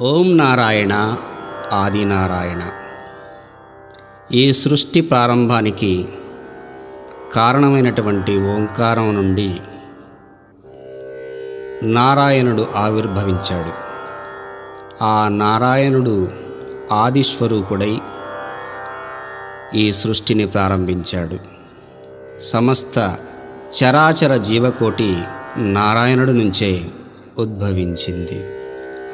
ఓం నారాయణ ఆదినారాయణ ఈ సృష్టి ప్రారంభానికి కారణమైనటువంటి ఓంకారం నుండి నారాయణుడు ఆవిర్భవించాడు. ఆ నారాయణుడు ఆదిస్వరూపుడై ఈ సృష్టిని ప్రారంభించాడు. సమస్త చరాచర జీవకోటి నారాయణుడి నుంచే ఉద్భవించింది.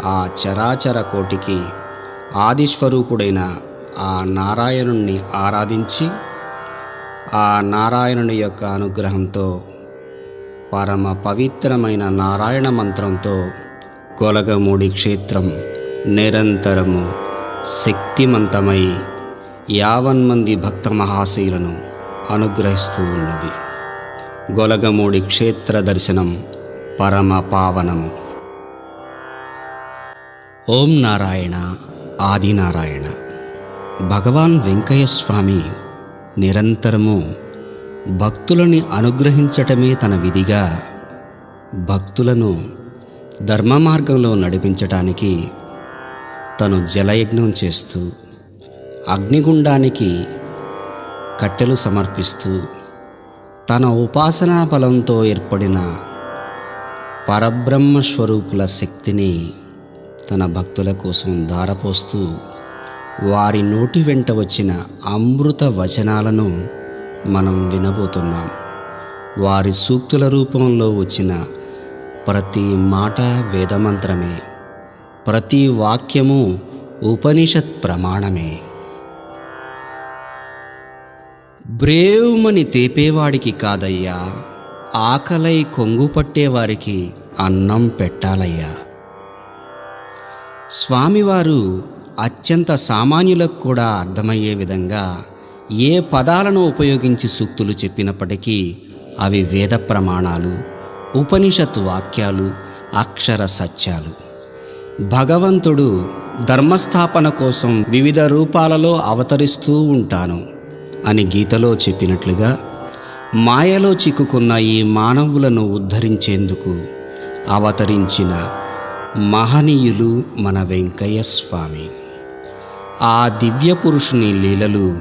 ఆ చరాచర కోటికి ఆదిస్వరూపుడైన ఆ నారాయణుణ్ణి ఆరాధించి ఆ నారాయణుని యొక్క అనుగ్రహంతో పరమ పవిత్రమైన నారాయణ మంత్రంతో గొలగమూడి క్షేత్రం నిరంతరము శక్తిమంతమై యావన్మంది భక్త మహాశీలను అనుగ్రహిస్తూ ఉన్నది. గొలగమూడి క్షేత్ర దర్శనం పరమ పావనము. ఓం నారాయణ ఆదినారాయణ. భగవాన్ వెంకయ్య స్వామి నిరంతరము భక్తులని అనుగ్రహించటమే తన విధిగా భక్తులను ధర్మ మార్గంలో నడిపించటానికి తను జలయజ్ఞం చేస్తూ అగ్నిగుండానికి కట్టెలు సమర్పిస్తూ తన ఉపాసనా బలంతో ఏర్పడిన పరబ్రహ్మ స్వరూపుల శక్తిని తన భక్తుల కోసం ధారపోస్తూ వారి నోటి వెంట వచ్చిన అమృత వచనాలను మనం వినబోతున్నాం. వారి సూక్తుల రూపంలో వచ్చిన ప్రతి మాట వేదమంత్రమే. ప్రతి వాక్యము ఉపనిషత్ ప్రమాణమే. బ్రేవుమని తేపేవాడికి కాదయ్యా ఆకలై కొంగు పట్టేవారికి అన్నం పెట్టాలయ్యా. స్వామివారు అత్యంత సామాన్యులకు కూడా అర్థమయ్యే విధంగా ఏ పదాలను ఉపయోగించి సూక్తులు చెప్పినప్పటికీ అవి వేద ప్రమాణాలు ఉపనిషత్ వాక్యాలు అక్షర సత్యాలు. భగవంతుడు ధర్మస్థాపన కోసం వివిధ రూపాలలో అవతరిస్తూ ఉంటాను అని గీతలో చెప్పినట్లుగా మాయలో చిక్కుకున్న ఈ మానవులను ఉద్ధరించేందుకు అవతరించిన మహనీయులు మన వెంకయ్య స్వామి. ఆ దివ్య పురుషుని లీలలు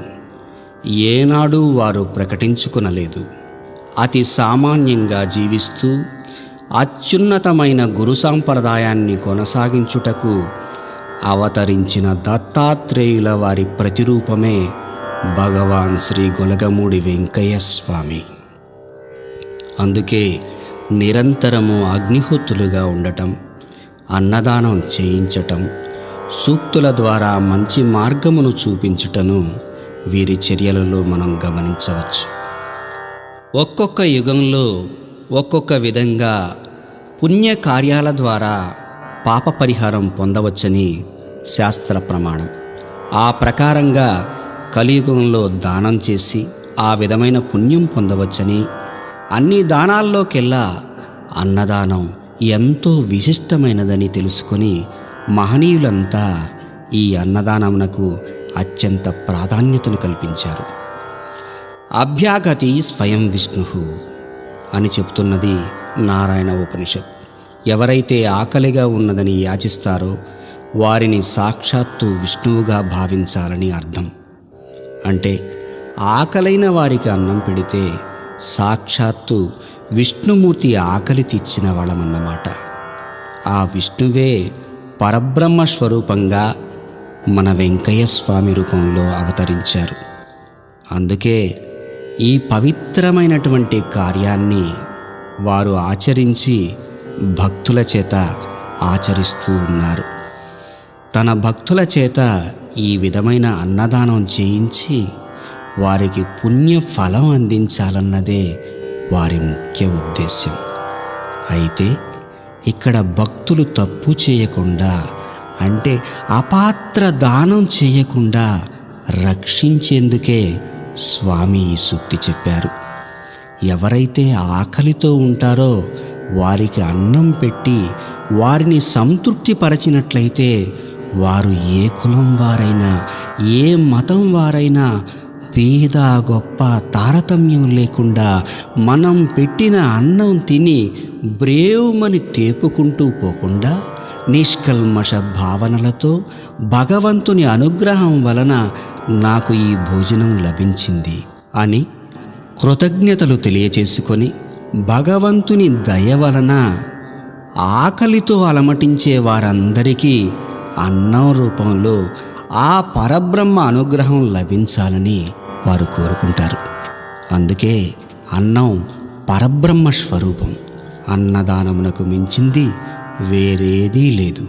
ఏనాడు వారు ప్రకటించుకునలేదు. అతి సామాన్యంగా జీవిస్తూ అత్యున్నతమైన గురు సాంప్రదాయాన్ని కొనసాగించుటకు అవతరించిన దత్తాత్రేయుల వారి ప్రతిరూపమే భగవాన్ శ్రీ గొలగమూడి వెంకయ్య స్వామి. అందుకే నిరంతరము అగ్నిహోత్రులుగా ఉండటం అన్నదానం చేయించటం సూక్తుల ద్వారా మంచి మార్గమును చూపించుటను వీరి చర్యలలో మనం గమనించవచ్చు. ఒక్కొక్క యుగంలో ఒక్కొక్క విధంగా పుణ్య కార్యాల ద్వారా పాప పరిహారం పొందవచ్చని శాస్త్ర ప్రమాణం. ఆ ప్రకారంగా కలియుగంలో దానం చేసి ఆ విధమైన పుణ్యం పొందవచ్చని అన్ని దానాల్లోకెల్లా అన్నదానం ఎంతో విశిష్టమైనదని తెలుసుకొని మహనీయులంతా ఈ అన్నదానమునకు అత్యంత ప్రాధాన్యతను కల్పించారు. అభ్యాగతి స్వయం విష్ణు అని చెప్తున్నది నారాయణ ఉపనిషత్. ఎవరైతే ఆకలిగా ఉన్నదని యాచిస్తారో వారిని సాక్షాత్తు విష్ణువుగా భావించాలని అర్థం. అంటే ఆకలైన వారికి అన్నం పెడితే సాక్షాత్తు విష్ణుమూర్తి ఆకలి తీర్చిన వాళ్ళమన్నమాట. ఆ విష్ణువే పరబ్రహ్మ స్వరూపంగా మన వెంకయ్య స్వామి రూపంలో అవతరించారు. అందుకే ఈ పవిత్రమైనటువంటి కార్యాన్ని వారు ఆచరించి భక్తుల చేత ఆచరిస్తూ ఉన్నారు. తన భక్తుల చేత ఈ విధమైన అన్నదానం చేయించి వారికి పుణ్య ఫలం అందించాలన్నదే వారి ముఖ్య ఉద్దేశ్యం. అయితే ఇక్కడ భక్తులు తప్పు చేయకుండా అంటే అపాత్ర దానం చేయకుండా రక్షించేందుకే స్వామి ఈ సూక్తి చెప్పారు. ఎవరైతే ఆకలితో ఉంటారో వారికి అన్నం పెట్టి వారిని సంతృప్తిపరచినట్లయితే వారు ఏ కులం వారైనా ఏ మతం వారైనా పేద గొప్ప తారతమ్యం లేకుండా మనం పెట్టిన అన్నం తిని బ్రేవుమని తేపుకుంటూ పోకుండా నిష్కల్మష భావనలతో భగవంతుని అనుగ్రహం వలన నాకు ఈ భోజనం లభించింది అని కృతజ్ఞతలు తెలియచేసుకొని భగవంతుని దయ వలన ఆకలితో అలమటించే వారందరికీ అన్నం రూపంలో ఆ పరబ్రహ్మ అనుగ్రహం లభించాలని వారు కోరుకుంటారు. అందుకే అన్నం పరబ్రహ్మ స్వరూపం. అన్నదానమునకు మించింది వేరేదీ లేదు.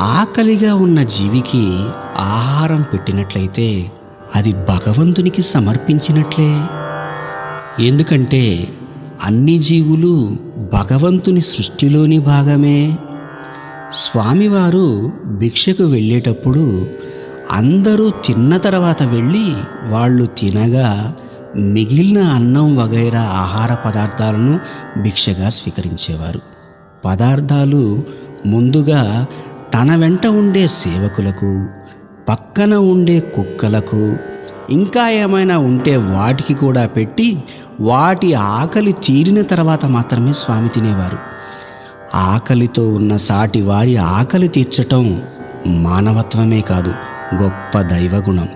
ఆకలిగా ఉన్న జీవికి ఆహారం పెట్టినట్లయితే అది భగవంతునికి సమర్పించినట్లే. ఎందుకంటే అన్ని జీవులు భగవంతుని సృష్టిలోని భాగమే. స్వామివారు భిక్షకు వెళ్ళేటప్పుడు అందరూ తిన్న తర్వాత వెళ్ళి వాళ్ళు తినగా మిగిలిన అన్నం వగైరా ఆహార పదార్థాలను భిక్షగా స్వీకరించేవారు. పదార్థాలు ముందుగా తన వెంట ఉండే సేవకులకు పక్కన ఉండే కుక్కలకు ఇంకా ఏమైనా ఉంటే వాటికి కూడా పెట్టి వాటి ఆకలి తీరిన తర్వాత మాత్రమే స్వామి తినేవారు. ఆకలితో ఉన్న సాటి వారి ఆకలి తీర్చటం మానవత్వమే కాదు. గొప్ప దైవగుణం.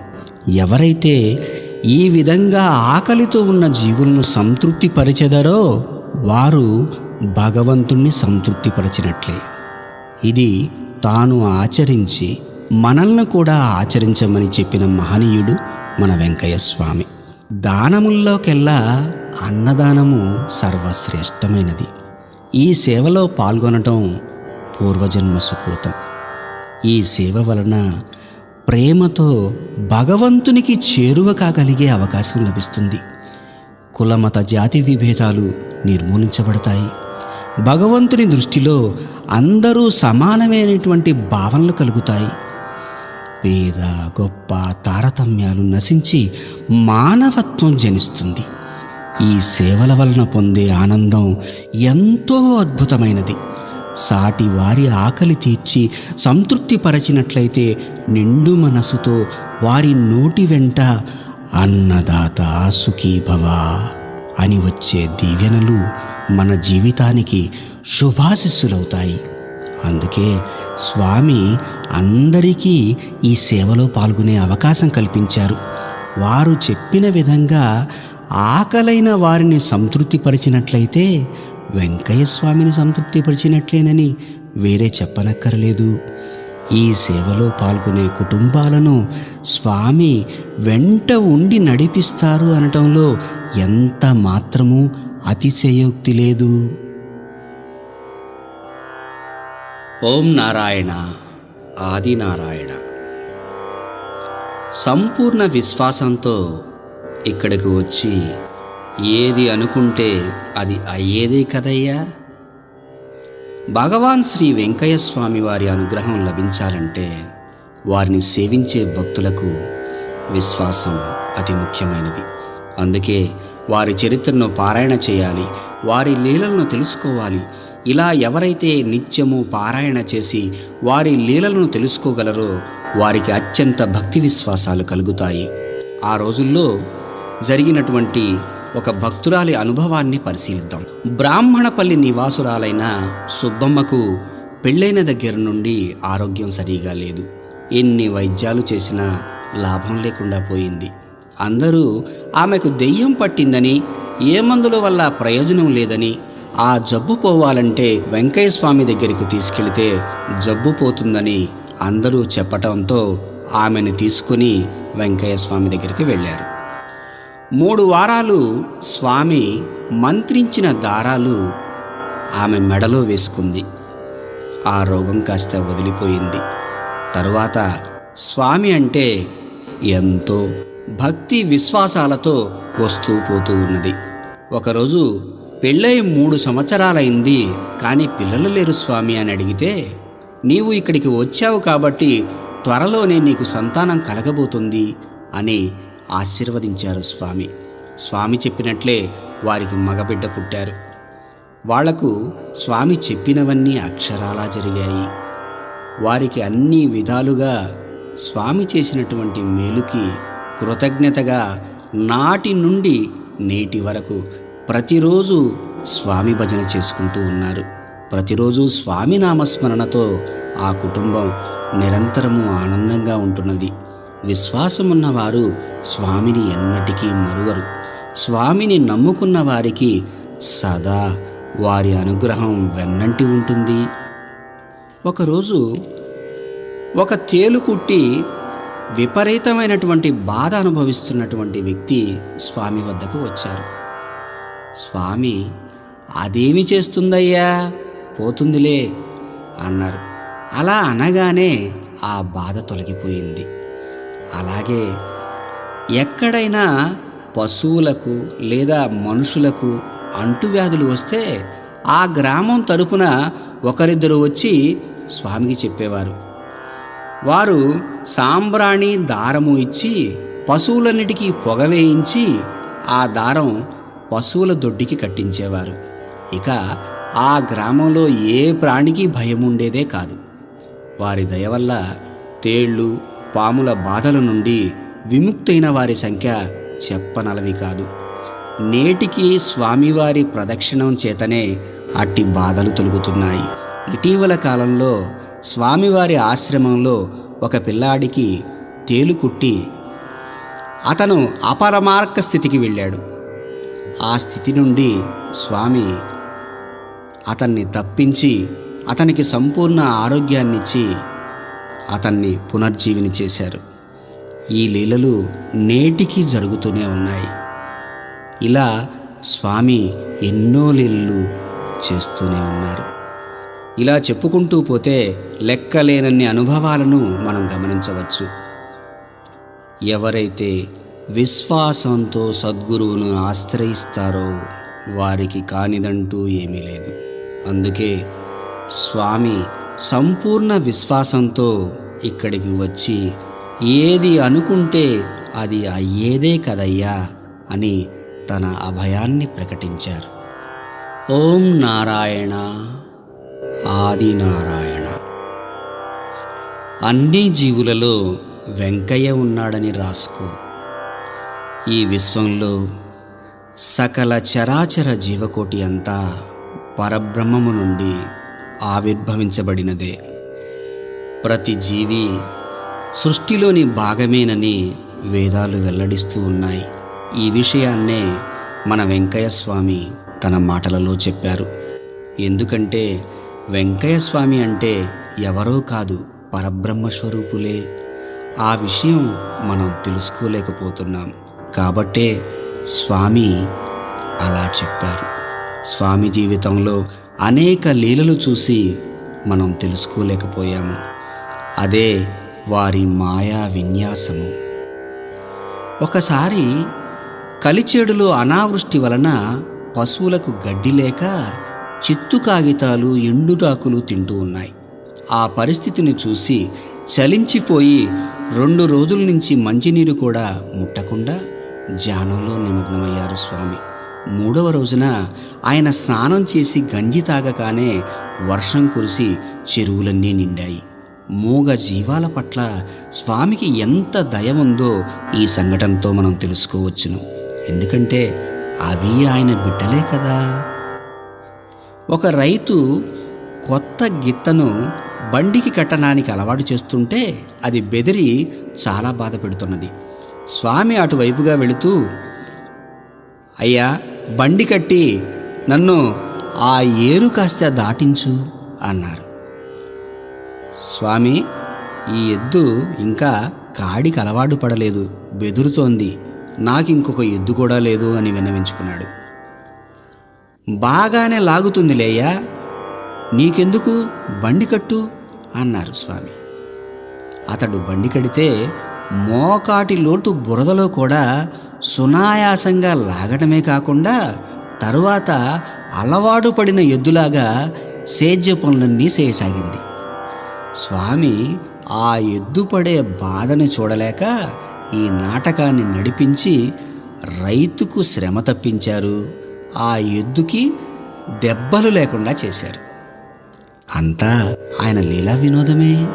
ఎవరైతే ఈ విధంగా ఆకలితో ఉన్న జీవులను సంతృప్తిపరిచెదరో వారు భగవంతుణ్ణి సంతృప్తిపరిచినట్లే. ఇది తాను ఆచరించి మనల్ని కూడా ఆచరించమని చెప్పిన మహనీయుడు మన వెంకయ్య స్వామి దానముల్లోకెల్లా అన్నదానము సర్వశ్రేష్టమైనది. ఈ సేవలో పాల్గొనటం పూర్వజన్మ సుకృతం. ఈ సేవ వలన ప్రేమతో భగవంతునికి చేరువ కాగలిగే అవకాశం లభిస్తుంది. కులమత జాతి విభేదాలు నిర్మూలించబడతాయి. భగవంతుని దృష్టిలో అందరూ సమానమైనటువంటి భావనలు కలుగుతాయి. పేద గొప్ప తారతమ్యాలు నశించి మానవత్వం జనిస్తుంది. ఈ సేవల వలన పొందే ఆనందం ఎంతో అద్భుతమైనది. సాటి వారి ఆకలి తీర్చి సంతృప్తిపరచినట్లయితే నిండు మనసుతో వారి నోటి వెంట అన్నదాత సుఖీభవ అని వచ్చే దీవెనలు మన జీవితానికి శుభాశిస్సులవుతాయి. అందుకే స్వామి అందరికీ ఈ సేవలో పాల్గొనే అవకాశం కల్పించారు. వారు చెప్పిన విధంగా ఆకలైన వారిని సంతృప్తిపరిచినట్లయితే వెంకయ్య స్వామిని సంతృప్తిపరిచినట్లేనని వేరే చెప్పనక్కర్లేదు. ఈ సేవలో పాల్గొనే కుటుంబాలను స్వామి వెంట ఉండి నడిపిస్తారు అనటంలో ఎంత మాత్రమూ అతిశయోక్తి లేదు. ఓం నారాయణ ఆది నారాయణ. సంపూర్ణ విశ్వాసంతో ఇక్కడికి వచ్చి ఏది అనుకుంటే అది అయ్యేదే కదయ్యా? భగవాన్ శ్రీ వెంకయ్య స్వామి వారి అనుగ్రహం లభించాలంటే వారిని సేవించే భక్తులకు విశ్వాసం అతి ముఖ్యమైనది. అందుకే వారి చరిత్రను పారాయణ చేయాలి వారి లీలలను తెలుసుకోవాలి. ఇలా ఎవరైతే నిత్యము పారాయణ చేసి వారి లీలలను తెలుసుకోగలరో వారికి అత్యంత భక్తి విశ్వాసాలు కలుగుతాయి. ఆ రోజుల్లో జరిగినటువంటి ఒక భక్తురాలి అనుభవాన్ని పరిశీలిద్దాం. బ్రాహ్మణపల్లి నివాసురాలైన సుబ్బమ్మకు పెళ్ళైన దగ్గర నుండి ఆరోగ్యం సరిగా లేదు. ఎన్ని వైద్యాలు చేసినా లాభం లేకుండా పోయింది. అందరూ ఆమెకు దెయ్యం పట్టిందని ఏ మందుల వల్ల ప్రయోజనం లేదని ఆ జబ్బు పోవాలంటే వెంకయ్య స్వామి దగ్గరికి తీసుకెళితే జబ్బు పోతుందని అందరూ చెప్పటంతో ఆమెను తీసుకుని వెంకయ్య స్వామి దగ్గరికి వెళ్ళారు. మూడు వారాలు స్వామి మంత్రించిన దారాలు ఆమె మెడలో వేసుకుంది. ఆ రోగం కాస్త వదిలిపోయింది. తరువాత స్వామి అంటే ఎంతో భక్తి విశ్వాసాలతో వస్తూ పోతూ ఉన్నది. ఒకరోజు పెళ్ళై మూడు సంవత్సరాలైంది కానీ పిల్లలు లేరు స్వామి అని అడిగితే నీవు ఇక్కడికి వచ్చావు కాబట్టి త్వరలోనే నీకు సంతానం కలగబోతుంది అని ఆశీర్వదించారు స్వామి. స్వామి చెప్పినట్లే వారికి మగబిడ్డ పుట్టారు. వాళ్ళకు స్వామి చెప్పినవన్నీ అక్షరాలా జరిగాయి. వారికి అన్ని విధాలుగా స్వామి చేసినటువంటి మేలుకి కృతజ్ఞతగా నాటి నుండి నేటి వరకు ప్రతిరోజు స్వామి భజన చేసుకుంటూ ఉన్నారు. ప్రతిరోజు స్వామి నామస్మరణతో ఆ కుటుంబం నిరంతరము ఆనందంగా ఉంటున్నది. విశ్వాసమున్నవారు స్వామిని ఎన్నటికీ మరువరు. స్వామిని నమ్ముకున్న వారికి సదా వారి అనుగ్రహం వెన్నంటి ఉంటుంది. ఒకరోజు ఒక తేలుకుట్టి విపరీతమైనటువంటి బాధ అనుభవిస్తున్నటువంటి వ్యక్తి స్వామి వద్దకు వచ్చారు. స్వామి అదేమి చేస్తుందయ్యా? పోతుందిలే అన్నారు. అలా అనగానే ఆ బాధ తొలగిపోయింది. అలాగే ఎక్కడైనా పశువులకు లేదా మనుషులకు అంటువ్యాధులు వస్తే ఆ గ్రామం తరపున ఒకరిద్దరు వచ్చి స్వామికి చెప్పేవారు. వారు సాంబ్రాణి దారము ఇచ్చి పశువులన్నిటికీ పొగ వేయించి ఆ దారం పశువుల దొడ్డికి కట్టించేవారు. ఇక ఆ గ్రామంలో ఏ ప్రాణికి భయం ఉండేదే కాదు. వారి దయ వల్ల తేళ్ళు పాముల బాధల నుండి విముక్తైన వారి సంఖ్య చెప్పనలవి కాదు. నేటికి స్వామివారి ప్రదక్షిణం చేతనే అట్టి బాధలు తొలుగుతున్నాయి. ఇటీవల కాలంలో స్వామివారి ఆశ్రమంలో ఒక పిల్లాడికి తేలుకుట్టి అతను అపరమార్క స్థితికి వెళ్ళాడు. ఆ స్థితి నుండి స్వామి అతన్ని తప్పించి అతనికి సంపూర్ణ ఆరోగ్యాన్నిచ్చి అతన్ని పునర్జీవిని చేశారు. ఈ లీలలు నేటికి జరుగుతూనే ఉన్నాయి. ఇలా స్వామి ఎన్నో లీలలు చేస్తూనే ఉన్నారు. ఇలా చెప్పుకుంటూ పోతే లెక్కలేనన్ని అనుభవాలను మనం గమనించవచ్చు. ఎవరైతే విశ్వాసంతో సద్గురువును ఆశ్రయిస్తారో వారికి కానిదంటూ ఏమీ లేదు. అందుకే స్వామి సంపూర్ణ విశ్వాసంతో ఇక్కడికి వచ్చి ఏది అనుకుంటే అది అయ్యేదే కదయ్యా అని తన అభయాన్ని ప్రకటించారు. ఓం నారాయణ ఆది నారాయణ. అన్ని జీవులలో వెంకయ్య ఉన్నాడని రాసుకో. ఈ విశ్వంలో సకల చరాచర జీవకోటి అంతా పరబ్రహ్మము నుండి ఆవిర్భవించబడినదే. ప్రతి జీవి సృష్టిలోని భాగమేనని వేదాలు వెల్లడిస్తూ ఉన్నాయి. ఈ విషయాన్నే మన వెంకయ్య స్వామి తన మాటలలో చెప్పారు. ఎందుకంటే వెంకయ్య స్వామి అంటే ఎవరో కాదు పరబ్రహ్మ స్వరూపులే ఆ విషయం మనం తెలుసుకోలేకపోతున్నాం. కాబట్టే స్వామి అలా చెప్పారు. స్వామి జీవితంలో అనేక లీలలు చూసి మనం తెలుసుకోలేకపోయాము. అదే వారి మాయా విన్యాసము. ఒకసారి కలిచేడులో అనావృష్టి వలన పశువులకు గడ్డి లేక చిత్తు కాగితాలు ఎండురాకులు తింటూ ఉన్నాయి. ఆ పరిస్థితిని చూసి చలించిపోయి రెండు రోజుల నుంచి మంచినీరు కూడా ముట్టకుండా జానంలో నిమగ్నమయ్యారు స్వామి. మూడవ రోజున ఆయన స్నానం చేసి గంజి తాగగానే వర్షం కురిసి చెరువులన్నీ నిండాయి. మూగ జీవాల పట్ల స్వామికి ఎంత దయ ఉందో ఈ సంఘటనతో మనం తెలుసుకోవచ్చును. ఎందుకంటే అవి ఆయన బిడ్డలే కదా. ఒక రైతు కొత్త గిత్తను బండికి కట్టడానికి అలవాటు చేస్తుంటే అది బెదిరి చాలా బాధ పెడుతున్నది. స్వామి అటువైపుగా వెళుతూ అయ్యా బండి కట్టి నన్ను ఆ ఏరు కాస్త దాటించు అన్నారు. స్వామి ఈ ఎద్దు ఇంకా కాడికి అలవాటు పడలేదు బెదురుతోంది. నాకు ఇంకొక ఎద్దు కూడా లేదు అని విన్నవించుకున్నాడు. బాగానే లాగుతుంది లేయా నీకెందుకు బండి కట్టు? అన్నారు స్వామి. అతడు బండి కడితే మోకాటి లోటు బురదలో కూడా సునాయాసంగా లాగటమే కాకుండా తరువాత అలవాటు పడిన ఎద్దులాగా సేద్య పనులన్నీ చేయసాగింది. స్వామి ఆ ఎద్దు పడే బాధని చూడలేక ఈ నాటకాన్ని నడిపించి రైతుకు శ్రమ తప్పించారు. ఆ ఎద్దుకి దెబ్బలు లేకుండా చేశారు. అంతా ఆయన లీలా వినోదమే.